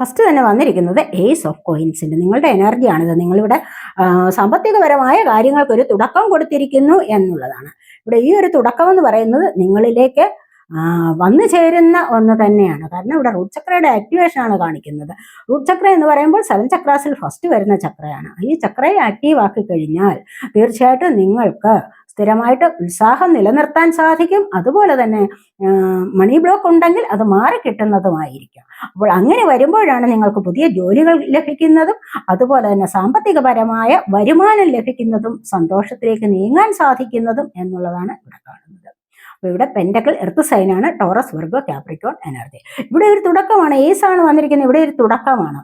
First തന്നെ വന്നിരിക്കുന്നത് ace of കോയിൻസിന്റെ നിങ്ങളുടെ എനർജിയാണിത് നിങ്ങളിവിടെ സാമ്പത്തികപരമായ കാര്യങ്ങൾക്ക് ഒരു തുടക്കം കൊടുത്തിരിക്കുന്നു എന്നുള്ളതാണ്. ഇവിടെ ഈ ഒരു തുടക്കം എന്ന് പറയുന്നത് നിങ്ങളിലേക്ക് വന്നു ചേരുന്ന ഒന്ന് തന്നെയാണ്. കാരണം ഇവിടെ റൂട്ട് ചക്രയുടെ ആക്ടിവേഷൻ ആണ് കാണിക്കുന്നത്. റൂട്ട് ചക്ര എന്ന് പറയുമ്പോൾ സെവൻ ചക്രാസിൽ ഫസ്റ്റ് വരുന്ന ചക്രയാണ്. ഈ ചക്രയെ ആക്റ്റീവ് ആക്കി കഴിഞ്ഞാൽ തീർച്ചയായിട്ടും നിങ്ങൾക്ക് സ്ഥിരമായിട്ട് ഉത്സാഹം നിലനിർത്താൻ സാധിക്കും. അതുപോലെ തന്നെ മണി ബ്ലോക്ക് ഉണ്ടെങ്കിൽ അത് മാറി കിട്ടുന്നതുമായിരിക്കും. അപ്പോൾ അങ്ങനെ വരുമ്പോഴാണ് നിങ്ങൾക്ക് പുതിയ ജോലികൾ ലഭിക്കുന്നതും അതുപോലെ തന്നെ സാമ്പത്തികപരമായ വരുമാനം ലഭിക്കുന്നതും സന്തോഷത്തിലേക്ക് നീങ്ങാൻ സാധിക്കുന്നതും എന്നുള്ളതാണ് ഇവിടെ കാണുന്നത്. അപ്പോൾ ഇവിടെ പെൻഡക്കൽ എർത്ത് സൈനാണ് ടോറസ് വർഗോ ക്യാപ്രിക്കോൺ എനർജി ഇവിടെ ഒരു തുടക്കമാണ് ഏസാണ് വന്നിരിക്കുന്നത് ഇവിടെ ഒരു തുടക്കമാണ്.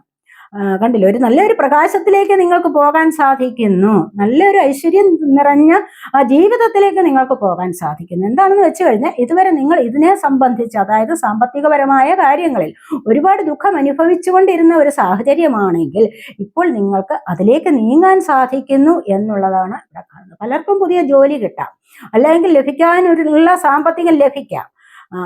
കണ്ടില്ലേ? ഒരു നല്ലൊരു പ്രകാശത്തിലേക്ക് നിങ്ങൾക്ക് പോകാൻ സാധിക്കുന്നു. നല്ലൊരു ഐശ്വര്യം നിറഞ്ഞ ആ ജീവിതത്തിലേക്ക് നിങ്ങൾക്ക് പോകാൻ സാധിക്കുന്നു. എന്താണെന്ന് വെച്ച് കഴിഞ്ഞാൽ ഇതുവരെ നിങ്ങൾ ഇതിനെ സംബന്ധിച്ച് അതായത് സാമ്പത്തികപരമായ കാര്യങ്ങളിൽ ഒരുപാട് ദുഃഖം അനുഭവിച്ചുകൊണ്ടിരുന്ന ഒരു സാഹചര്യമാണെങ്കിൽ ഇപ്പോൾ നിങ്ങൾക്ക് അതിലേക്ക് നീങ്ങാൻ സാധിക്കുന്നു എന്നുള്ളതാണ് ഇവിടെ കാണുന്നത്. പലർക്കും പുതിയ ജോലി കിട്ടാം. അല്ലെങ്കിൽ ലഭിക്കാനുള്ള സാമ്പത്തികം ലഭിക്കാം.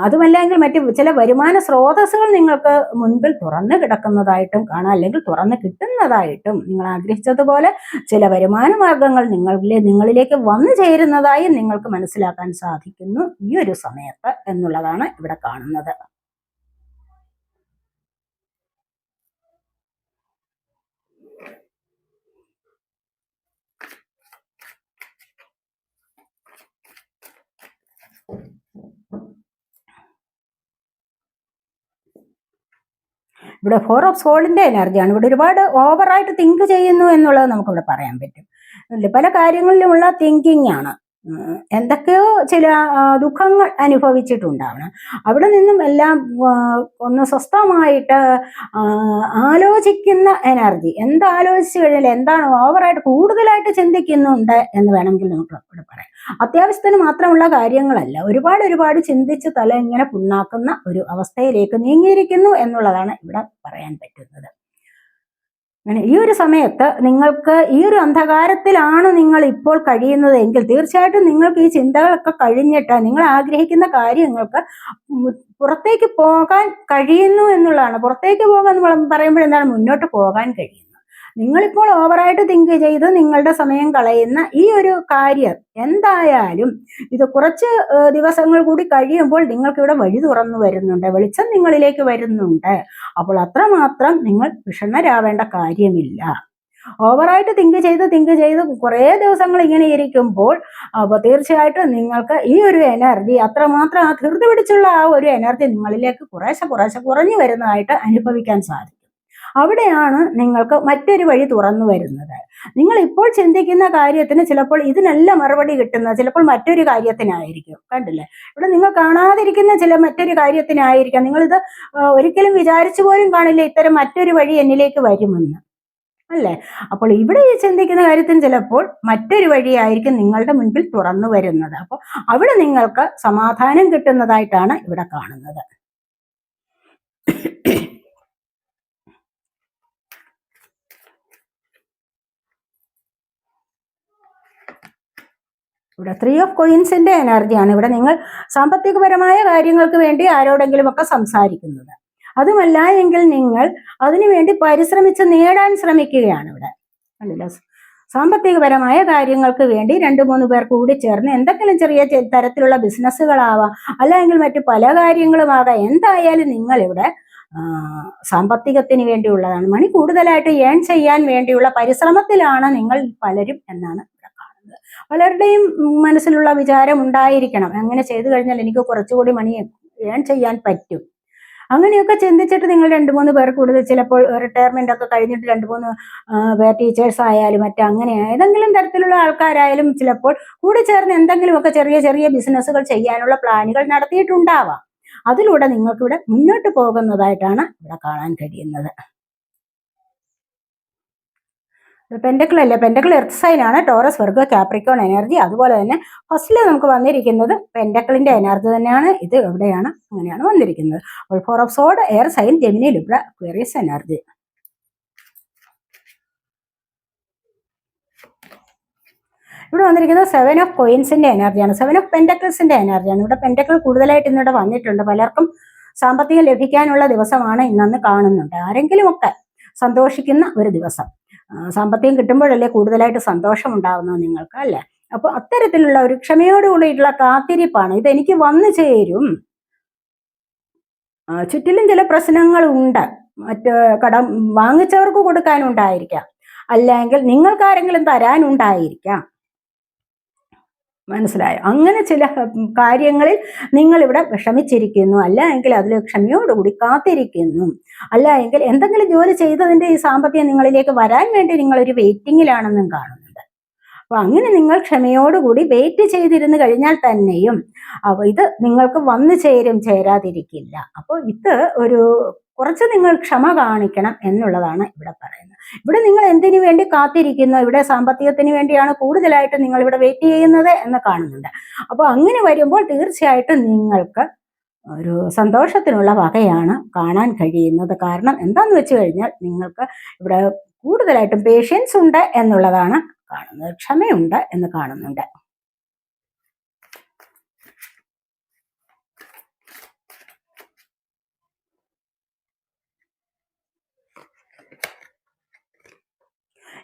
അതുമല്ലെങ്കിൽ മറ്റ് ചില വരുമാന സ്രോതസ്സുകൾ നിങ്ങൾക്ക് മുൻപിൽ തുറന്നു കിടക്കുന്നതായിട്ടും കാണാം. അല്ലെങ്കിൽ തുറന്നു കിട്ടുന്നതായിട്ടും നിങ്ങൾ ആഗ്രഹിച്ചതുപോലെ ചില വരുമാന മാർഗങ്ങൾ നിങ്ങളിലെ നിങ്ങളിലേക്ക് വന്നു ചേരുന്നതായും നിങ്ങൾക്ക് മനസ്സിലാക്കാൻ സാധിക്കുന്നു ഈ ഒരു സമയത്ത് എന്നുള്ളതാണ് ഇവിടെ കാണുന്നത്. ഇവിടെ ഫോർ ഓഫ് സോളിന്റെ എനർജിയാണ് ഇവിടെ ഒരുപാട് ഓവറായിട്ട് തിങ്ക് ചെയ്യുന്നു എന്നുള്ളത് നമുക്കിവിടെ പറയാൻ പറ്റും. പല കാര്യങ്ങളിലുമുള്ള തിങ്കിങ് ആണ്. എന്തൊക്കെയോ ചില ദുഃഖങ്ങൾ അനുഭവിച്ചിട്ടുണ്ടാവണം. അവിടെ നിന്നും എല്ലാം ഒന്ന് സ്വസ്ഥമായിട്ട് ആലോചിക്കുന്ന എനർജി. എന്താലോചിച്ച് കഴിഞ്ഞാൽ എന്താണ് ഓവറായിട്ട് കൂടുതലായിട്ട് ചിന്തിക്കുന്നുണ്ട് എന്ന് വേണമെങ്കിൽ നമുക്ക് ഇവിടെ പറയാം. അത്യാവശ്യത്തിന് മാത്രമുള്ള കാര്യങ്ങളല്ല. ഒരുപാട് ഒരുപാട് ചിന്തിച്ച് തല ഇങ്ങനെ പുണ്ണാക്കുന്ന ഒരു അവസ്ഥയിലേക്ക് നീങ്ങിയിരിക്കുന്നു എന്നുള്ളതാണ് ഇവിടെ പറയാൻ പറ്റുന്നത്. അങ്ങനെ ഈ ഒരു സമയത്ത് നിങ്ങൾക്ക് ഈ ഒരു അന്ധകാരത്തിലാണ് നിങ്ങൾ ഇപ്പോൾ കഴിയുന്നത് എങ്കിൽ തീർച്ചയായിട്ടും നിങ്ങൾക്ക് ഈ ചിന്തകളൊക്കെ കഴിഞ്ഞിട്ട് നിങ്ങൾ ആഗ്രഹിക്കുന്ന കാര്യങ്ങൾക്ക് പുറത്തേക്ക് പോകാൻ കഴിയുന്നു എന്നുള്ളതാണ്. പുറത്തേക്ക് പോകാൻ പറയുമ്പോൾ എന്താണ് മുന്നോട്ട് പോകാൻ കഴിയുന്നു നിങ്ങളിപ്പോൾ ഓവറായിട്ട് തിങ്ക് ചെയ്ത് നിങ്ങളുടെ സമയം കളയുന്ന ഈ ഒരു കാര്യം എന്തായാലും ഇത് കുറച്ച് ദിവസങ്ങൾ കൂടി കഴിയുമ്പോൾ നിങ്ങൾക്ക് ഇവിടെ വഴി തുറന്നു വരുന്നുണ്ട് വെളിച്ചം നിങ്ങളിലേക്ക് വരുന്നുണ്ട്. അപ്പോൾ അത്രമാത്രം നിങ്ങൾ വിഷണ്ണരാവേണ്ട കാര്യമില്ല. ഓവറായിട്ട് തിങ്ക് ചെയ്ത് തിങ്ക് ചെയ്ത് കുറേ ദിവസങ്ങൾ ഇങ്ങനെ ഇരിക്കുമ്പോൾ അപ്പോൾ തീർച്ചയായിട്ടും നിങ്ങൾക്ക് ഈ ഒരു എനർജി അത്രമാത്രം ആ ധൃതി പിടിച്ചുള്ള ആ ഒരു എനർജി നിങ്ങളിലേക്ക് കുറേശ്ശെ കുറേശ്ശെ കുറഞ്ഞു വരുന്നതായിട്ട് അനുഭവിക്കാൻ സാധിക്കും. അവിടെയാണ് നിങ്ങൾക്ക് മറ്റൊരു വഴി തുറന്നു വരുന്നത്. നിങ്ങൾ ഇപ്പോൾ ചിന്തിക്കുന്ന കാര്യത്തിന് ചിലപ്പോൾ ഇതിനല്ല മറുപടി കിട്ടുന്നത് ചിലപ്പോൾ മറ്റൊരു കാര്യത്തിനായിരിക്കും. കണ്ടില്ലേ? ഇവിടെ നിങ്ങൾ കാണാതിരിക്കുന്ന ചില മറ്റൊരു കാര്യത്തിനായിരിക്കാം. നിങ്ങളിത് ഒരിക്കലും വിചാരിച്ചു പോലും കാണില്ല ഇത്തരം മറ്റൊരു വഴി എന്നിലേക്ക് വരുമെന്ന്. അല്ലേ? അപ്പോൾ ഇവിടെ ഈ ചിന്തിക്കുന്ന കാര്യത്തിന് ചിലപ്പോൾ മറ്റൊരു വഴിയായിരിക്കും നിങ്ങളുടെ മുൻപിൽ തുറന്നു വരുന്നത്. അപ്പോൾ അവിടെ നിങ്ങൾക്ക് സമാധാനം കിട്ടുന്നതായിട്ടാണ് ഇവിടെ കാണുന്നത്. ഇവിടെ ത്രീ ഓഫ് കോയിൻസിന്റെ എനർജിയാണ് ഇവിടെ നിങ്ങൾ സാമ്പത്തികപരമായ കാര്യങ്ങൾക്ക് വേണ്ടി ആരോടെങ്കിലും ഒക്കെ സംസാരിക്കുന്നത്. അതുമല്ല എങ്കിൽ നിങ്ങൾ അതിനുവേണ്ടി പരിശ്രമിച്ച് നേടാൻ ശ്രമിക്കുകയാണ് ഇവിടെ. സാമ്പത്തികപരമായ കാര്യങ്ങൾക്ക് വേണ്ടി രണ്ട് മൂന്ന് പേർ കൂടി ചേർന്ന് എന്തെങ്കിലും ചെറിയ തരത്തിലുള്ള ബിസിനസ്സുകളാവാം അല്ലെങ്കിൽ മറ്റു പല കാര്യങ്ങളുമാകാം. എന്തായാലും നിങ്ങൾ ഇവിടെ സാമ്പത്തികത്തിന് വേണ്ടിയുള്ളതാണ്. മണി കൂടുതലായിട്ട് ഏൺ ചെയ്യാൻ വേണ്ടിയുള്ള പരിശ്രമത്തിലാണ് നിങ്ങൾ പലരും എന്നാണ് പലരുടെയും മനസ്സിലുള്ള വിചാരം ഉണ്ടായിരിക്കണം. അങ്ങനെ ചെയ്തു കഴിഞ്ഞാൽ എനിക്ക് കുറച്ചുകൂടി മണി ഏൺ ചെയ്യാൻ പറ്റും. അങ്ങനെയൊക്കെ ചിന്തിച്ചിട്ട് നിങ്ങൾ രണ്ട് മൂന്ന് പേർ കൂടുതൽ ചിലപ്പോൾ റിട്ടയർമെന്റ് ഒക്കെ കഴിഞ്ഞിട്ട് രണ്ട് മൂന്ന് പേർ ടീച്ചേഴ്സ് ആയാലും മറ്റേ അങ്ങനെ ഏതെങ്കിലും തരത്തിലുള്ള ആൾക്കാരായാലും ചിലപ്പോൾ കൂടി ചേർന്ന് എന്തെങ്കിലുമൊക്കെ ചെറിയ ചെറിയ ബിസിനസ്സുകൾ ചെയ്യാനുള്ള പ്ലാനുകൾ നടത്തിയിട്ടുണ്ടാവാം. അതിലൂടെ നിങ്ങൾക്കിവിടെ മുന്നോട്ട് പോകുന്നതായിട്ടാണ് ഇവിടെ കാണാൻ കഴിയുന്നത്. പെൻഡക്കിൾ അല്ല? പെൻഡക്കിൾ എർത്ത് സൈൻ ആണ്. ടോറസ് വർഗ കാപ്രിക്കോൺ എനർജി അതുപോലെ തന്നെ ഫസ്റ്റിൽ നമുക്ക് വന്നിരിക്കുന്നത് പെൻഡക്കിളിന്റെ എനർജി തന്നെയാണ്. ഇത് എവിടെയാണ്? അങ്ങനെയാണ് വന്നിരിക്കുന്നത്. അപ്പോൾ four of sword air sign Gemini Libra Aquarius energy ഇവിടെ വന്നിരിക്കുന്നത് സെവൻ ഓഫ് കോയിൻസിന്റെ എനർജിയാണ് സെവൻ ഓഫ് പെൻഡക്കിൾസിന്റെ എനർജിയാണ് ഇവിടെ പെൻഡക്കിൾ കൂടുതലായിട്ട് ഇന്നിവിടെ വന്നിട്ടുണ്ട്. പലർക്കും സാമ്പത്തികം ലഭിക്കാനുള്ള ദിവസമാണ് ഇന്നന്ന് കാണുന്നുണ്ട്. ആരെങ്കിലുമൊക്കെ സന്തോഷിക്കുന്ന ഒരു ദിവസം. സാമ്പത്തികം കിട്ടുമ്പോഴല്ലേ കൂടുതലായിട്ട് സന്തോഷം ഉണ്ടാകുന്നത് നിങ്ങൾക്ക് അല്ലേ? അപ്പൊ അത്തരത്തിലുള്ള ഒരു ക്ഷമയോടുകൂടിയിട്ടുള്ള കാത്തിരിപ്പാണ്. ഇതെനിക്ക് വന്നു ചേരും. ചുറ്റിലും ചില പ്രശ്നങ്ങളുണ്ട്. മറ്റ് കടം വാങ്ങിച്ചവർക്ക് കൊടുക്കാനുണ്ടായിരിക്കാം. അല്ലെങ്കിൽ നിങ്ങൾക്കാരെങ്കിലും തരാനുണ്ടായിരിക്കാം. മനസ്സിലായോ? അങ്ങനെ ചില കാര്യങ്ങളിൽ നിങ്ങൾ ഇവിടെ വിഷമിച്ചിരിക്കുന്നു. അല്ല എങ്കിൽ അതിൽ ക്ഷമയോടുകൂടി കാത്തിരിക്കുന്നു. അല്ല എങ്കിൽ എന്തെങ്കിലും ജോലി ചെയ്തതിന്റെ ഈ സാമ്പത്തികം നിങ്ങളിലേക്ക് വരാൻ വേണ്ടി നിങ്ങൾ ഒരു വെയിറ്റിങ്ങിലാണെന്നും കാണുന്നുണ്ട്. അപ്പൊ അങ്ങനെ നിങ്ങൾ ക്ഷമയോടുകൂടി വെയിറ്റ് ചെയ്തിരുന്നു കഴിഞ്ഞാൽ തന്നെയും ഇത് നിങ്ങൾക്ക് വന്നു ചേരും ചേരാതിരിക്കില്ല. അപ്പോൾ ഇത് ഒരു കുറച്ച് നിങ്ങൾ ക്ഷമ കാണിക്കണം എന്നുള്ളതാണ് ഇവിടെ പറയുന്നത്. ഇവിടെ നിങ്ങൾ എന്തിനു വേണ്ടി കാത്തിരിക്കുന്നു? ഇവിടെ സാമ്പത്തികത്തിന് വേണ്ടിയാണ് കൂടുതലായിട്ട് നിങ്ങൾ ഇവിടെ വെയിറ്റ് ചെയ്യുന്നത് എന്ന് കാണുന്നുണ്ട്. അപ്പോൾ അങ്ങനെ വരുമ്പോൾ തീർച്ചയായിട്ടും നിങ്ങൾക്ക് ഒരു സന്തോഷത്തിനുള്ള വകയാണ് കാണാൻ കഴിയുന്നത്. കാരണം എന്താന്ന് വെച്ച് കഴിഞ്ഞാൽ നിങ്ങൾക്ക് ഇവിടെ കൂടുതലായിട്ടും പേഷ്യൻസ് ഉണ്ട് എന്നുള്ളതാണ് കാണുന്നത്. ക്ഷമയുണ്ട് എന്ന് കാണുന്നുണ്ട്.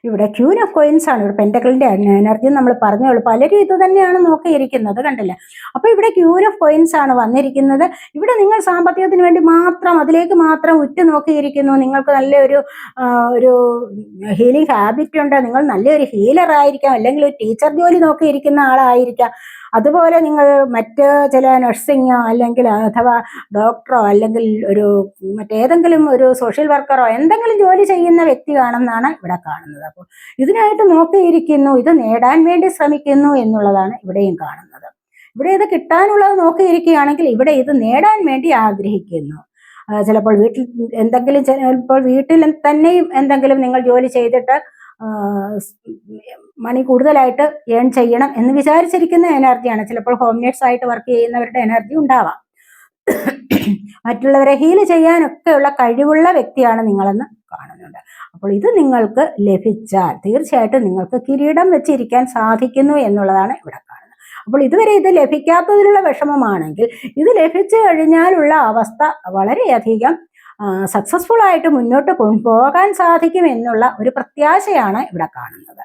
ഇവിടെ ക്യൂൻ ഓഫ് കോയിൻസ് ആണ്. ഇവിടെ പെന്റക്കിളിന്റെ എനർജി നമ്മൾ പറഞ്ഞോളൂ പലരും ഇത് തന്നെയാണ് നോക്കിയിരിക്കുന്നത് കണ്ടില്ല? അപ്പൊ ഇവിടെ ക്യൂൻ ഓഫ് കോയിൻസ് ആണ് വന്നിരിക്കുന്നത്. ഇവിടെ നിങ്ങൾ സാമ്പത്തികത്തിന് വേണ്ടി മാത്രം അതിലേക്ക് മാത്രം ഉറ്റു നോക്കിയിരിക്കുന്നു നിങ്ങൾക്ക് നല്ലൊരു ഒരു ഹീലിംഗ് ഹാബിറ്റ് ഉണ്ട്. നിങ്ങൾ നല്ലൊരു ഹീലർ ആയിരിക്കാം. അല്ലെങ്കിൽ ഒരു ടീച്ചർ ജോലി നോക്കിയിരിക്കുന്ന ആളായിരിക്കാം. അതുപോലെ നിങ്ങൾ മറ്റ് ചില നഴ്സിങ്ങോ അല്ലെങ്കിൽ അഥവാ ഡോക്ടറോ അല്ലെങ്കിൽ ഒരു മറ്റേതെങ്കിലും ഒരു സോഷ്യൽ വർക്കറോ എന്തെങ്കിലും ജോലി ചെയ്യുന്ന വ്യക്തി വ്യക്തിയാണെന്നാണ് ഇവിടെ കാണുന്നത്. അപ്പോൾ ഇതിനായിട്ട് നോക്കിയിരിക്കുന്നു ഇത് നേടാൻ വേണ്ടി ശ്രമിക്കുന്നു എന്നുള്ളതാണ് ഇവിടെയും കാണുന്നത്. ഇവിടെ ഇത് കിട്ടാനുള്ളത് നോക്കിയിരിക്കുകയാണെങ്കിൽ ഇവിടെ ഇത് നേടാൻ വേണ്ടി ആഗ്രഹിക്കുന്നു. ചിലപ്പോൾ വീട്ടിൽ എന്തെങ്കിലും ചിലപ്പോൾ വീട്ടിൽ തന്നെയും എന്തെങ്കിലും നിങ്ങൾ ജോലി ചെയ്തിട്ട് മണി കൂടുതലായിട്ട് ഏൺ ചെയ്യണം എന്ന് വിചാരിച്ചിരിക്കുന്ന എനർജിയാണ്. ചിലപ്പോൾ ഹോം നേഴ്സ് ആയിട്ട് വർക്ക് ചെയ്യുന്നവരുടെ എനർജി ഉണ്ടാവാം. മറ്റുള്ളവരെ ഹീൽ ചെയ്യാനൊക്കെയുള്ള കഴിവുള്ള വ്യക്തിയാണ് നിങ്ങളെന്ന് കാണുന്നുണ്ട്. അപ്പോൾ ഇത് നിങ്ങൾക്ക് ലഭിച്ചാൽ തീർച്ചയായിട്ടും നിങ്ങൾക്ക് കിരീടം വെച്ചിരിക്കാൻ സാധിക്കുന്നു എന്നുള്ളതാണ് ഇവിടെ കാണുന്നത്. അപ്പോൾ ഇതുവരെ ഇത് ലഭിക്കാത്തതിലുള്ള വിഷമമാണെങ്കിൽ ഇത് ലഭിച്ചു കഴിഞ്ഞാലുള്ള അവസ്ഥ വളരെയധികം സക്സസ്ഫുൾ ആയിട്ട് മുന്നോട്ട് കൊണ്ടുപോകാൻ സാധിക്കും എന്നുള്ള ഒരു പ്രത്യാശയാണ് ഇവിടെ കാണുന്നത്.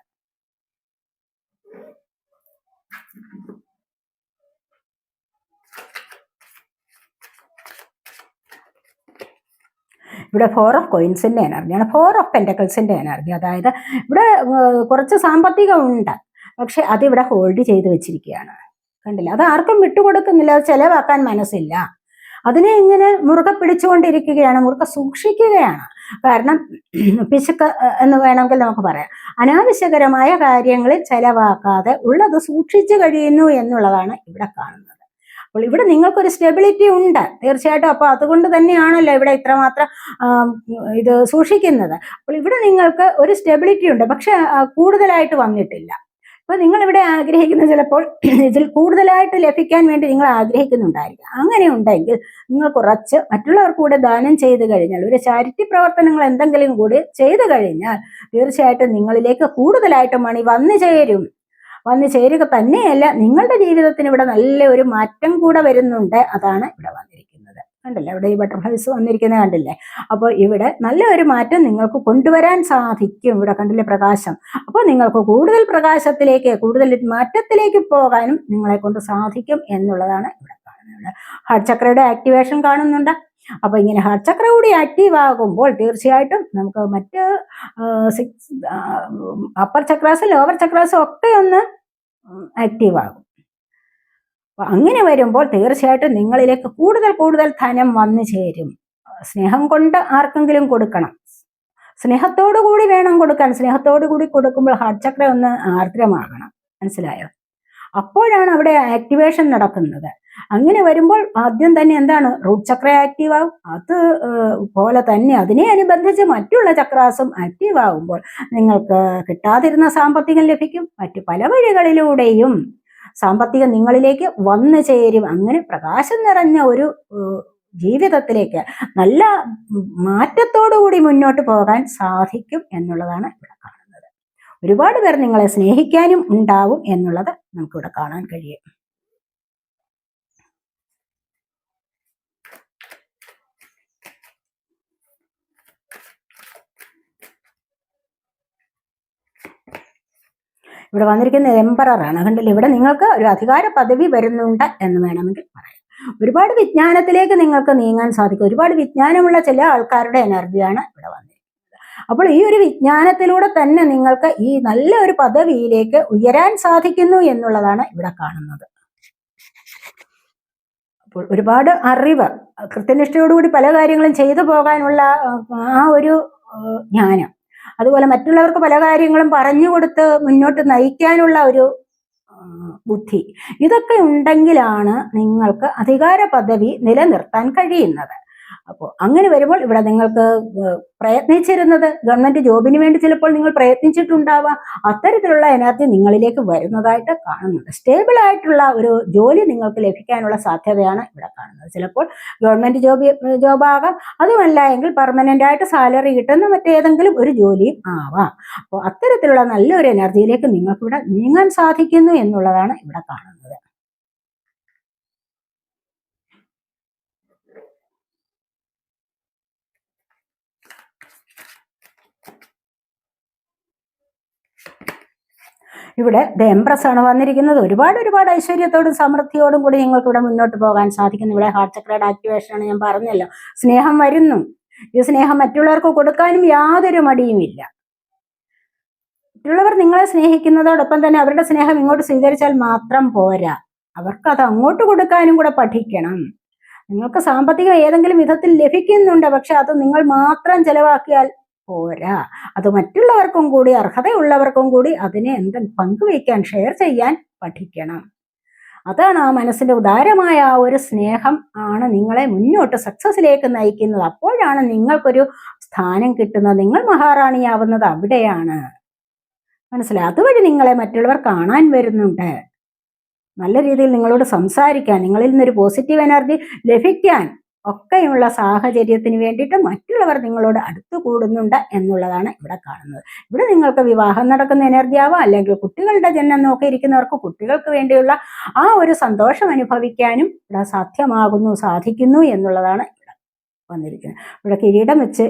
ഇവിടെ ഫോർ ഓഫ് കോയിൻസിന്റെ എനർജിയാണ് ഫോർ ഓഫ് പെന്റക്കിൾസിന്റെ എനർജി അതായത് ഇവിടെ കുറച്ച് സാമ്പത്തികം ഉണ്ട്. പക്ഷെ അതിവിടെ ഹോൾഡ് ചെയ്ത് വെച്ചിരിക്കുകയാണ്. കണ്ടില്ല? അത് ആർക്കും വിട്ടുകൊടുക്കുന്നില്ല. അത് ചെലവാക്കാൻ മനസ്സില്ല. അതിനെ ഇങ്ങനെ മുറുകെ പിടിച്ചുകൊണ്ടിരിക്കുകയാണ്. മുറുക സൂക്ഷിക്കുകയാണ്. കാരണം പിശുക്ക് എന്ന് വേണമെങ്കിൽ നമുക്ക് പറയാം. അനാവശ്യകരമായ കാര്യങ്ങളിൽ ചെലവാക്കാതെ ഉള്ളത് സൂക്ഷിച്ചു കഴിയുന്നു എന്നുള്ളതാണ് ഇവിടെ കാണുന്നത്. അപ്പോൾ ഇവിടെ നിങ്ങൾക്കൊരു സ്റ്റെബിലിറ്റി ഉണ്ട്. തീർച്ചയായിട്ടും അപ്പോൾ അതുകൊണ്ട് തന്നെയാണല്ലോ ഇവിടെ ഇത്രമാത്രം ഇത് സൂക്ഷിക്കുന്നത്. അപ്പോൾ ഇവിടെ നിങ്ങൾക്ക് ഒരു സ്റ്റെബിലിറ്റി ഉണ്ട്. പക്ഷെ കൂടുതലായിട്ട് വന്നിട്ടില്ല. അപ്പൊ നിങ്ങൾ ഇവിടെ ആഗ്രഹിക്കുന്ന ചിലപ്പോൾ ഇതിൽ കൂടുതലായിട്ട് ലഭിക്കാൻ വേണ്ടി നിങ്ങൾ ആഗ്രഹിക്കുന്നുണ്ടായിരിക്കും. അങ്ങനെ ഉണ്ടെങ്കിൽ നിങ്ങൾ കുറച്ച് മറ്റുള്ളവർ കൂടെ ദാനം ചെയ്തു കഴിഞ്ഞാൽ ഒരു ചാരിറ്റി പ്രവർത്തനങ്ങൾ എന്തെങ്കിലും കൂടി ചെയ്തു കഴിഞ്ഞാൽ തീർച്ചയായിട്ടും നിങ്ങളിലേക്ക് കൂടുതലായിട്ട് മണി വന്നു ചേരും. വന്നു ചേരുക തന്നെയല്ല നിങ്ങളുടെ ജീവിതത്തിന് ഇവിടെ നല്ല ഒരു മാറ്റം കൂടെ വരുന്നുണ്ട്. അതാണ് ഇവിടെ വന്നിരിക്കുന്നത്. കണ്ടില്ലേ? ഇവിടെ ഈ ബട്ടർഫ്ലൈസ് വന്നിരിക്കുന്നത് കണ്ടില്ലേ? അപ്പോൾ ഇവിടെ നല്ല ഒരു മാറ്റം നിങ്ങൾക്ക് കൊണ്ടുവരാൻ സാധിക്കും. ഇവിടെ കണ്ടില്ലേ പ്രകാശം? അപ്പോൾ നിങ്ങൾക്ക് കൂടുതൽ പ്രകാശത്തിലേക്ക് കൂടുതൽ മാറ്റത്തിലേക്ക് പോകാനും നിങ്ങളെ കൊണ്ട് സാധിക്കും എന്നുള്ളതാണ് ഇവിടെ കാണുന്നത്. ഹാർട്ട് ചക്രയുടെ ആക്ടിവേഷൻ കാണുന്നുണ്ട്. അപ്പൊ ഇങ്ങനെ ഹാർട്ട് ചക്ര കൂടി ആക്റ്റീവ് ആകുമ്പോൾ തീർച്ചയായിട്ടും നമുക്ക് മറ്റ് സിക്സ് അപ്പർ ചക്രാസും ലോവർ ചക്രാസും ഒക്കെ ഒന്ന് ആക്റ്റീവ് ആകും. അപ്പൊ അങ്ങനെ വരുമ്പോൾ തീർച്ചയായിട്ടും നിങ്ങളിലേക്ക് കൂടുതൽ കൂടുതൽ ധനം വന്നു ചേരും. സ്നേഹം കൊണ്ട് ആർക്കെങ്കിലും കൊടുക്കണം. സ്നേഹത്തോടു കൂടി വേണം കൊടുക്കാൻ. സ്നേഹത്തോടു കൂടി കൊടുക്കുമ്പോൾ ഹാർട്ട് ചക്ര ഒന്ന് ആർദ്രമാകണം. മനസ്സിലായോ? അപ്പോഴാണ് അവിടെ ആക്ടിവേഷൻ നടക്കുന്നത്. അങ്ങനെ വരുമ്പോൾ ആദ്യം തന്നെ എന്താണ് റൂട്ട് ചക്ര ആക്റ്റീവ് ആവും. അത് പോലെ തന്നെ അതിനെ അനുബന്ധിച്ച് മറ്റുള്ള ചക്രാസും ആക്റ്റീവ് ആവുമ്പോൾ നിങ്ങൾക്ക് കിട്ടാതിരുന്ന സാമ്പത്തികം ലഭിക്കും. മറ്റു പല വഴികളിലൂടെയും സാമ്പത്തികം നിങ്ങളിലേക്ക് വന്നു ചേരും. അങ്ങനെ പ്രകാശം നിറഞ്ഞ ഒരു ജീവിതത്തിലേക്ക് നല്ല മാറ്റത്തോടുകൂടി മുന്നോട്ട് പോകാൻ സാധിക്കും എന്നുള്ളതാണ് ഇവിടെ കാണുന്നത്. ഒരുപാട് പേർ നിങ്ങളെ സ്നേഹിക്കാനും ഉണ്ടാവും എന്നുള്ളത് നമുക്കിവിടെ കാണാൻ കഴിയും. ഇവിടെ വന്നിരിക്കുന്ന എംപററാണ് കണ്ടില്ല? ഇവിടെ നിങ്ങൾക്ക് ഒരു അധികാര പദവി വരുന്നുണ്ട് എന്ന് വേണമെങ്കിൽ പറയാം. ഒരുപാട് വിജ്ഞാനത്തിലേക്ക് നിങ്ങൾക്ക് നീങ്ങാൻ സാധിക്കും. ഒരുപാട് വിജ്ഞാനമുള്ള ചില ആൾക്കാരുടെ എനർജിയാണ് ഇവിടെ വന്നിരിക്കുന്നത്. അപ്പോൾ ഈ ഒരു വിജ്ഞാനത്തിലൂടെ തന്നെ നിങ്ങൾക്ക് ഈ നല്ല ഒരു പദവിയിലേക്ക് ഉയരാൻ സാധിക്കുന്നു എന്നുള്ളതാണ് ഇവിടെ കാണുന്നത്. അപ്പോൾ ഒരുപാട് അറിവ് കൃത്യനിഷ്ഠയോടുകൂടി പല കാര്യങ്ങളും ചെയ്തു പോകാനുള്ള ആ, ഒരു ജ്ഞാനം അതുപോലെ മറ്റുള്ളവർക്ക് പല കാര്യങ്ങളും പറഞ്ഞു കൊടുത്ത് മുന്നോട്ട് നയിക്കാനുള്ള ഒരു ബുദ്ധി. ഇതൊക്കെ ഉണ്ടെങ്കിലാണ് നിങ്ങൾക്ക് അധികാര പദവി നിലനിർത്താൻ കഴിയുന്നത്. അപ്പോൾ അങ്ങനെ വരുമ്പോൾ ഇവിടെ നിങ്ങൾക്ക് പ്രയത്നിച്ചിരുന്നത് ഗവൺമെന്റ് ജോബിന് വേണ്ടി ചിലപ്പോൾ നിങ്ങൾ പ്രയത്നിച്ചിട്ടുണ്ടാവാം. അത്തരത്തിലുള്ള എനർജി നിങ്ങളിലേക്ക് വരുന്നതായിട്ട് കാണുന്നുണ്ട്. സ്റ്റേബിൾ ആയിട്ടുള്ള ഒരു ജോലി നിങ്ങൾക്ക് ലഭിക്കാനുള്ള സാധ്യതയാണ് ഇവിടെ കാണുന്നത്. ചിലപ്പോൾ ഗവൺമെന്റ് ജോബ് ജോബാകാം. അതുമല്ല എങ്കിൽ പെർമനന്റ് ആയിട്ട് സാലറി കിട്ടുന്ന മറ്റേതെങ്കിലും ഒരു ജോലിയും ആവാം. അപ്പോൾ അത്തരത്തിലുള്ള നല്ലൊരു എനർജിയിലേക്ക് നിങ്ങൾക്ക് ഇവിടെ നീങ്ങാൻ സാധിക്കുന്നു എന്നുള്ളതാണ് ഇവിടെ കാണുന്നത്. ഇവിടെ ദ എംപ്രസ് ആണ് വന്നിരിക്കുന്നത്. ഒരുപാട് ഒരുപാട് ഐശ്വര്യത്തോടും സമൃദ്ധിയോടും കൂടി നിങ്ങൾക്ക് ഇവിടെ മുന്നോട്ട് പോകാൻ സാധിക്കുന്നു. ഇവിടെ ഹാർട്ട് ചക്രയുടെ ആക്ടിവേഷൻ ആണ് ഞാൻ പറഞ്ഞല്ലോ. സ്നേഹം വരുന്നു. ഈ സ്നേഹം മറ്റുള്ളവർക്ക് കൊടുക്കാനും യാതൊരു മടിയുമില്ല മറ്റുള്ളവർ നിങ്ങളെ സ്നേഹിക്കുന്നതോടൊപ്പം തന്നെ അവരുടെ സ്നേഹം ഇങ്ങോട്ട് സ്വീകരിച്ചാൽ മാത്രം പോരാ. അവർക്ക് അത് അങ്ങോട്ട് കൊടുക്കാനും കൂടെ പഠിക്കണം. നിങ്ങൾക്ക് സാമ്പത്തികം ഏതെങ്കിലും വിധത്തിൽ ലഭിക്കുന്നുണ്ട്. പക്ഷെ അത് നിങ്ങൾ മാത്രം ചെലവാക്കിയാൽ പോരാ. അത് മറ്റുള്ളവർക്കും കൂടി അർഹതയുള്ളവർക്കും കൂടി അതിനെ എന്ത് പങ്കുവയ്ക്കാൻ ഷെയർ ചെയ്യാൻ പഠിക്കണം. അതാണ് ആ മനസ്സിന്റെ ഉദാരമായ ഒരു സ്നേഹം ആണ് നിങ്ങളെ മുന്നോട്ട് സക്സസ്സിലേക്ക് നയിക്കുന്നത്. അപ്പോഴാണ് നിങ്ങൾക്കൊരു സ്ഥാനം കിട്ടുന്നത്. നിങ്ങൾ മഹാറാണിയാവുന്നത് അവിടെയാണ്. മനസ്സിലായി? അതുവഴി നിങ്ങളെ മറ്റുള്ളവർ കാണാൻ വരുന്നുണ്ട്. നല്ല രീതിയിൽ നിങ്ങളോട് സംസാരിക്കാൻ നിങ്ങളിൽ നിന്നൊരു പോസിറ്റീവ് എനർജി ലഭിക്കാൻ ഒക്കെയുള്ള സാഹചര്യത്തിന് വേണ്ടിയിട്ട് മറ്റുള്ളവർ നിങ്ങളോട് അടുത്തു കൂടുന്നുണ്ട് എന്നുള്ളതാണ് ഇവിടെ കാണുന്നത്. ഇവിടെ നിങ്ങൾക്ക് വിവാഹം നടക്കുന്ന എനർജി ആവാം. അല്ലെങ്കിൽ കുട്ടികളുടെ ജന്മം നോക്കിയിരിക്കുന്നവർക്ക് കുട്ടികൾക്ക് വേണ്ടിയുള്ള ആ ഒരു സന്തോഷം അനുഭവിക്കാനും ഇവിടെ സാധ്യമാകുന്നു സാധിക്കുന്നു എന്നുള്ളതാണ് വന്നിരിക്കുന്നത്. ഇവിടെ കിരീടം വെച്ച്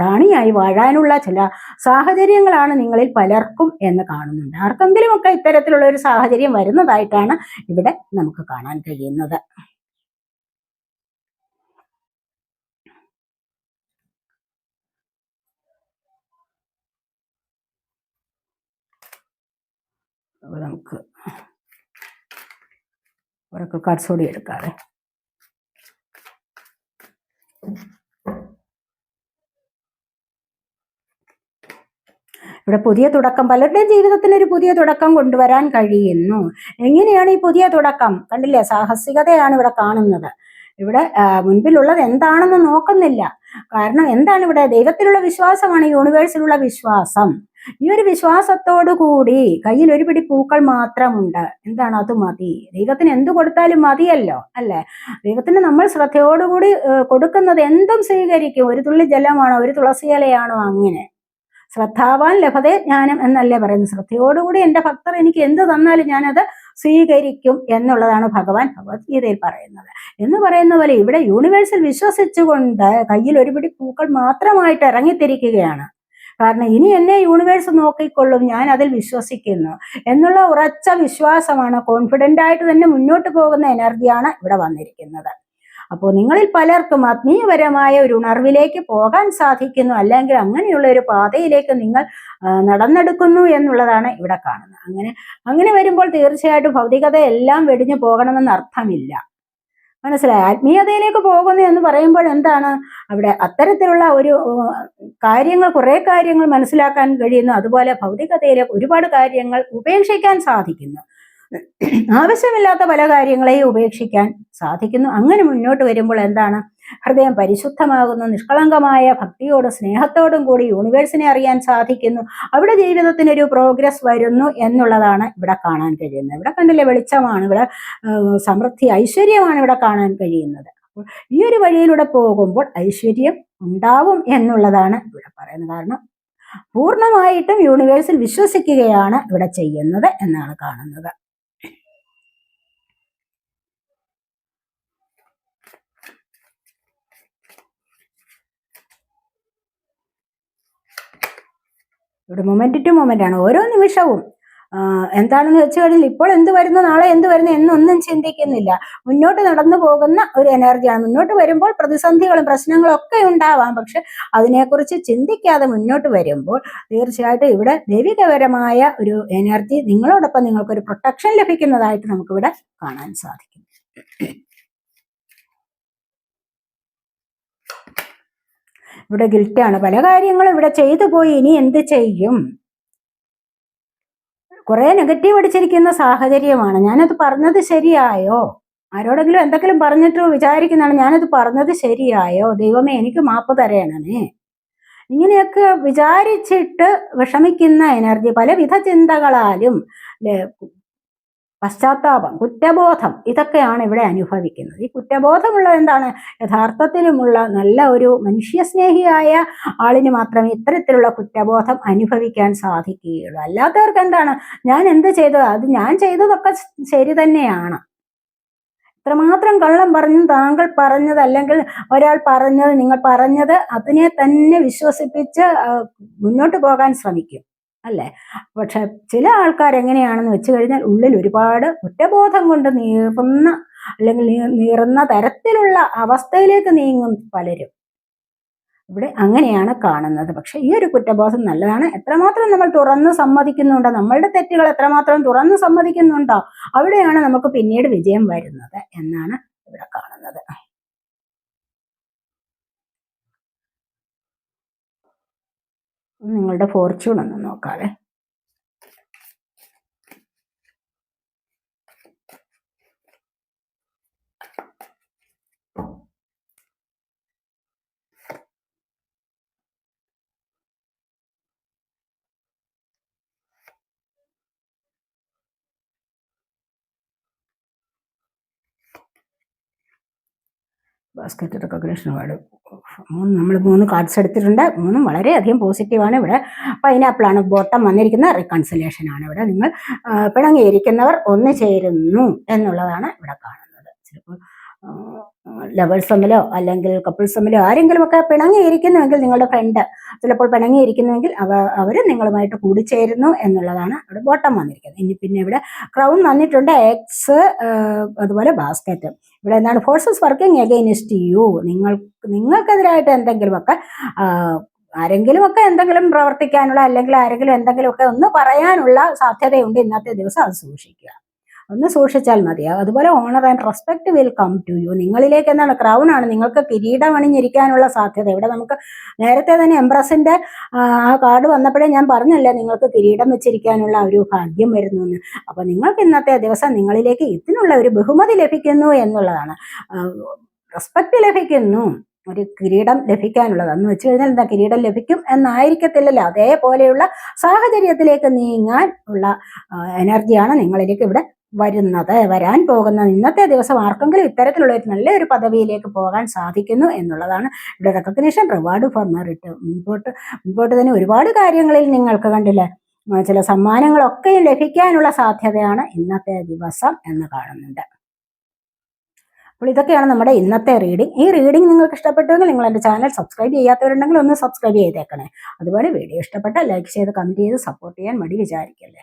റാണിയായി വാഴാനുള്ള ചില സാഹചര്യങ്ങളാണ് നിങ്ങളിൽ പലർക്കും എന്ന് കാണുന്നുണ്ട്. ആർക്കെങ്കിലുമൊക്കെ ഇത്തരത്തിലുള്ള ഒരു സാഹചര്യം വരുന്നതായിട്ടാണ് ഇവിടെ നമുക്ക് കാണാൻ കഴിയുന്നത്. അപ്പൊ നമുക്ക് ഒരൊക്കെ എടുക്കാതെ ഇവിടെ പുതിയ തുടക്കം പലരുടെയും ജീവിതത്തിന് ഒരു പുതിയ തുടക്കം കൊണ്ടുവരാൻ കഴിയുന്നു. എങ്ങനെയാണ് ഈ പുതിയ തുടക്കം? കണ്ടില്ലേ? സാഹസികതയാണ് ഇവിടെ കാണുന്നത്. ഇവിടെ മുൻപിലുള്ളത് എന്താണെന്ന് നോക്കുന്നില്ല. കാരണം എന്താണ് ഇവിടെ? ദൈവത്തിലുള്ള വിശ്വാസമാണ് യൂണിവേഴ്സിലുള്ള വിശ്വാസം. ഈ ഒരു വിശ്വാസത്തോടു കൂടി കയ്യിൽ ഒരു പിടി പൂക്കൾ മാത്രമുണ്ട്. എന്താണ് അത് മതി? ദൈവത്തിന് എന്ത് കൊടുത്താലും മതിയല്ലോ അല്ലേ? ദൈവത്തിന് നമ്മൾ ശ്രദ്ധയോടുകൂടി കൊടുക്കുന്നത് എന്തും സ്വീകരിക്കും. ഒരു തുള്ളി ജലമാണോ ഒരു തുളസി ഇലയാണോ അങ്ങനെ. ശ്രദ്ധാവാൻ ലഭതേ ജ്ഞാനം എന്നല്ലേ പറയുന്നത്. ശ്രദ്ധയോടുകൂടി എന്റെ ഭക്തർ എനിക്ക് എന്ത് തന്നാലും ഞാനത് സ്വീകരിക്കും എന്നുള്ളതാണ് ഭഗവാൻ ഭഗവത്ഗീതയിൽ പറയുന്നത്. എന്ന് പറയുന്ന പോലെ ഇവിടെ യൂണിവേഴ്സിൽ വിശ്വസിച്ചുകൊണ്ട് കയ്യിൽ ഒരു പിടി പൂക്കൾ മാത്രമായിട്ട് ഇറങ്ങിത്തിരിക്കുകയാണ്. കാരണം ഇനി എന്നെ യൂണിവേഴ്സ് നോക്കിക്കൊള്ളും ഞാൻ അതിൽ വിശ്വസിക്കുന്നു. എന്നുള്ള ഉറച്ച വിശ്വാസമാണ് കോൺഫിഡന്റ് ആയിട്ട് തന്നെ മുന്നോട്ട് പോകുന്ന എനർജിയാണ് ഇവിടെ വന്നിരിക്കുന്നത്. അപ്പോൾ നിങ്ങളിൽ പലർക്കും ആത്മീയപരമായ ഒരു ഉണർവിലേക്ക് പോകാൻ സാധിക്കുന്നു അല്ലെങ്കിൽ അങ്ങനെയുള്ള ഒരു പാതയിലേക്ക് നിങ്ങൾ നടന്നെടുക്കുന്നു എന്നുള്ളതാണ് ഇവിടെ കാണുന്നത്. അങ്ങനെ അങ്ങനെ വരുമ്പോൾ തീർച്ചയായിട്ടും ഭൗതികത എല്ലാം വെടിഞ്ഞു പോകണമെന്ന് അർത്ഥമില്ല. മനസ്സിലായി. ആത്മീയതയിലേക്ക് പോകുന്നു എന്ന് പറയുമ്പോൾ എന്താണ്? അവിടെ അത്തരത്തിലുള്ള ഒരു കാര്യങ്ങൾ കുറെ കാര്യങ്ങൾ മനസ്സിലാക്കാൻ കഴിയുന്നു. അതുപോലെ ഭൗതികതയിലെ ഒരുപാട് കാര്യങ്ങൾ ഉപേക്ഷിക്കാൻ സാധിക്കുന്നു. ആവശ്യമില്ലാത്ത പല കാര്യങ്ങളെയും ഉപേക്ഷിക്കാൻ സാധിക്കുന്നു. അങ്ങനെ മുന്നോട്ട് വരുമ്പോൾ എന്താണ്? ഹൃദയം പരിശുദ്ധമാകുന്നു. നിഷ്കളങ്കമായ ഭക്തിയോടും സ്നേഹത്തോടും കൂടി യൂണിവേഴ്സിനെ അറിയാൻ സാധിക്കുന്നു. അവിടെ ജീവിതത്തിനൊരു പ്രോഗ്രസ് വരുന്നു എന്നുള്ളതാണ് ഇവിടെ കാണാൻ കഴിയുന്നത്. ഇവിടെ കണ്ടില്ലേ വെളിച്ചമാണ്. ഇവിടെ സമൃദ്ധി ഐശ്വര്യമാണ് ഇവിടെ കാണാൻ കഴിയുന്നത്. അപ്പോൾ ഈ ഒരു വഴിയിലൂടെ പോകുമ്പോൾ ഐശ്വര്യം ഉണ്ടാവും എന്നുള്ളതാണ് ഇവിടെ പറയുന്നത് കാരണം പൂർണമായിട്ടും യൂണിവേഴ്സിൽ വിശ്വസിക്കുകയാണ് ഇവിടെ ചെയ്യുന്നത് എന്നാണ് കാണുന്നത്. ഇവിടെ മൊമെന്റ് ടു മൊമെന്റ് ആണ്. ഓരോ നിമിഷവും എന്താണെന്ന് വെച്ച് കഴിഞ്ഞാൽ ഇപ്പോൾ എന്ത് വരുന്നു നാളെ എന്ത് വരുന്നു എന്നൊന്നും ചിന്തിക്കുന്നില്ല. മുന്നോട്ട് നടന്നു പോകുന്ന ഒരു എനർജിയാണ് മുന്നോട്ട് വരുമ്പോൾ പ്രതിസന്ധികളും പ്രശ്നങ്ങളും ഒക്കെ ഉണ്ടാവാം. പക്ഷെ അതിനെക്കുറിച്ച് ചിന്തിക്കാതെ മുന്നോട്ട് വരുമ്പോൾ തീർച്ചയായിട്ടും ഇവിടെ ദൈവികപരമായ ഒരു എനർജി നിങ്ങളോടൊപ്പം നിങ്ങൾക്കൊരു പ്രൊട്ടക്ഷൻ ലഭിക്കുന്നതായിട്ട് നമുക്കിവിടെ കാണാൻ സാധിക്കും. ഇവിടെ ഗിൽറ്റാണ് പല കാര്യങ്ങളും ഇവിടെ ചെയ്തു പോയി. ഇനി എന്ത് ചെയ്യും? കുറെ നെഗറ്റീവ് അടിച്ചിരിക്കുന്ന സാഹചര്യമാണ്. ഞാനത് പറഞ്ഞത് ശരിയായോ? ആരോടെങ്കിലും എന്തെങ്കിലും പറഞ്ഞിട്ട് വിചാരിക്കുന്നതാണ് ഞാനത് പറഞ്ഞത് ശരിയായോ? ദൈവമേ എനിക്ക് മാപ്പ് തരയണമേ ഇങ്ങനെയൊക്കെ വിചാരിച്ചിട്ട് വിഷമിക്കുന്ന എനർജി പലവിധ ചിന്തകളാലും പശ്ചാത്താപം കുറ്റബോധം ഇതൊക്കെയാണ് ഇവിടെ അനുഭവിക്കുന്നത്. ഈ കുറ്റബോധമുള്ള എന്താണ്? യഥാർത്ഥത്തിലുമുള്ള നല്ല ഒരു മനുഷ്യസ്നേഹിയായ ആളിന് മാത്രമേ ഇത്തരത്തിലുള്ള കുറ്റബോധം അനുഭവിക്കാൻ സാധിക്കുകയുള്ളൂ. അല്ലാത്തവർക്ക് എന്താണ്? ഞാൻ എന്ത് ചെയ്തത്? അത് ഞാൻ ചെയ്തതൊക്കെ ശരി തന്നെയാണ്. ഇത്രമാത്രം കള്ളം പറഞ്ഞു താങ്കൾ പറഞ്ഞത് അല്ലെങ്കിൽ ഒരാൾ പറഞ്ഞത് നിങ്ങൾ പറഞ്ഞത് അതിനെ തന്നെ വിശ്വസിപ്പിച്ച് മുന്നോട്ട് പോകാൻ ശ്രമിക്കും. അല്ലേ? പക്ഷെ ചില ആൾക്കാർ എങ്ങനെയാണെന്ന് വെച്ച് കഴിഞ്ഞാൽ ഉള്ളിൽ ഒരുപാട് കുറ്റബോധം കൊണ്ട് നീറുന്ന അല്ലെങ്കിൽ നീറുന്ന തരത്തിലുള്ള അവസ്ഥയിലേക്ക് നീങ്ങും പലരും. ഇവിടെ അങ്ങനെയാണ് കാണുന്നത്. പക്ഷെ ഈ ഒരു കുറ്റബോധം നല്ലതാണ്. എത്രമാത്രം നമ്മൾ തുറന്ന് സമ്മതിക്കുന്നുണ്ടോ? നമ്മളുടെ തെറ്റുകൾ എത്രമാത്രം തുറന്ന് സമ്മതിക്കുന്നുണ്ടോ? അവിടെയാണ് നമുക്ക് പിന്നീട് വിജയം വരുന്നത് എന്നാണ് ഇവിടെ കാണുന്നത്. നിങ്ങളുടെ ഫോർച്യൂൺ ഒന്ന് നോക്കാതെ ബാസ്ക്കറ്റ് റെക്കഗ്നേഷൻ അവാർഡ് മൂന്ന് നമ്മൾ മൂന്ന് കാർഡ്സ് എടുത്തിട്ടുണ്ട്. മൂന്നും വളരെയധികം പോസിറ്റീവാണ് ഇവിടെ. പൈനാപ്പിളാണ് ബോട്ടം വന്നിരിക്കുന്ന റിക്കൺസിലേഷൻ ആണ് ഇവിടെ. നിങ്ങൾ പിണങ്ങിയിരിക്കുന്നവർ ഒന്ന് ചേരുന്നു എന്നുള്ളതാണ് ഇവിടെ കാണുന്നത്. ചിലപ്പോൾ ലവേഴ്സ് തമ്മിലോ അല്ലെങ്കിൽ കപ്പിൾസ് തമ്മിലോ ആരെങ്കിലുമൊക്കെ പിണങ്ങിയിരിക്കുന്നുവെങ്കിൽ നിങ്ങളുടെ ഫ്രണ്ട് ചിലപ്പോൾ പിണങ്ങിയിരിക്കുന്നുവെങ്കിൽ അവ അവർ നിങ്ങളുമായിട്ട് കൂടിച്ചേരുന്നു എന്നുള്ളതാണ് അവിടെ ബോട്ടം വന്നിരിക്കുന്നത്. ഇനി പിന്നെ ഇവിടെ ക്രൗൺ വന്നിട്ടുണ്ട് എക്സ് അതുപോലെ ബാസ്ക്കറ്റ് ഇവിടെ എന്താണ്? ഫോഴ്സസ് വർക്കിംഗ് എഗെയിനിസ്റ്റ് യു നിങ്ങൾ നിങ്ങൾക്കെതിരായിട്ട് എന്തെങ്കിലുമൊക്കെ ആരെങ്കിലുമൊക്കെ എന്തെങ്കിലും പ്രവർത്തിക്കാനുള്ള അല്ലെങ്കിൽ ആരെങ്കിലും എന്തെങ്കിലുമൊക്കെ ഒന്ന് പറയാനുള്ള സാധ്യതയുണ്ട് ഇന്നത്തെ ദിവസം അത് സൂക്ഷിക്കുക. ഒന്ന് സൂക്ഷിച്ചാൽ മതിയാവും അതുപോലെ honour and respect will come to you നിങ്ങളിലേക്ക് എന്താണ്? ക്രൗൺ ആണ്. നിങ്ങൾക്ക് കിരീടം അണിഞ്ഞിരിക്കാനുള്ള സാധ്യത. ഇവിടെ നമുക്ക് നേരത്തെ തന്നെ എംപ്രസിന്റെ ആ കാർഡ് വന്നപ്പോഴേ ഞാൻ പറഞ്ഞല്ലേ നിങ്ങൾക്ക് കിരീടം വെച്ചിരിക്കാനുള്ള ഒരു ഭാഗ്യം വരുന്നു എന്ന് അപ്പൊ നിങ്ങൾക്ക് ഇന്നത്തെ ദിവസം നിങ്ങളിലേക്ക് ഇതിനുള്ള ഒരു ബഹുമതി ലഭിക്കുന്നു എന്നുള്ളതാണ്. റെസ്പെക്ട് ലഭിക്കുന്നു. ഒരു കിരീടം ലഭിക്കാനുള്ളത്. എന്ന് വെച്ച് കഴിഞ്ഞാൽ എന്താ? കിരീടം ലഭിക്കും എന്നായിരിക്കത്തില്ലല്ലോ. അതേപോലെയുള്ള സാഹചര്യത്തിലേക്ക് നീങ്ങാൻ ഉള്ള എനർജിയാണ് നിങ്ങളിലേക്ക് ഇവിടെ വരുന്നത് വരാൻ പോകുന്ന ഇന്നത്തെ ദിവസം ആർക്കെങ്കിലും ഇത്തരത്തിലുള്ള ഒരു നല്ലൊരു പദവിയിലേക്ക് പോകാൻ സാധിക്കുന്നു എന്നുള്ളതാണ് ഇവിടെ റെക്കഗ്നേഷൻ റിവാർഡ് ഫോർ മെറിറ്റ് മുൻപോട്ട് മുൻപോട്ട് തന്നെ ഒരുപാട് കാര്യങ്ങളിൽ നിങ്ങൾക്ക് കണ്ടില്ലേ? ചില സമ്മാനങ്ങളൊക്കെയും ലഭിക്കാനുള്ള സാധ്യതയാണ് ഇന്നത്തെ ദിവസം എന്ന് കാണുന്നുണ്ട്. അപ്പോൾ ഇതൊക്കെയാണ് നമ്മുടെ ഇന്നത്തെ റീഡിംഗ് ഈ റീഡിംഗ് നിങ്ങൾക്ക് ഇഷ്ടപ്പെട്ടുവെങ്കിൽ നിങ്ങൾ എന്റെ ചാനൽ സബ്സ്ക്രൈബ് ചെയ്യാത്തവരുണ്ടെങ്കിൽ ഒന്ന് സബ്സ്ക്രൈബ് ചെയ്തേക്കണേ. അതുപോലെ വീഡിയോ ഇഷ്ടപ്പെട്ടാൽ ലൈക്ക് ചെയ്ത് കമന്റ് ചെയ്ത് സപ്പോർട്ട് ചെയ്യാൻ മടി വിചാരിക്കല്ലേ?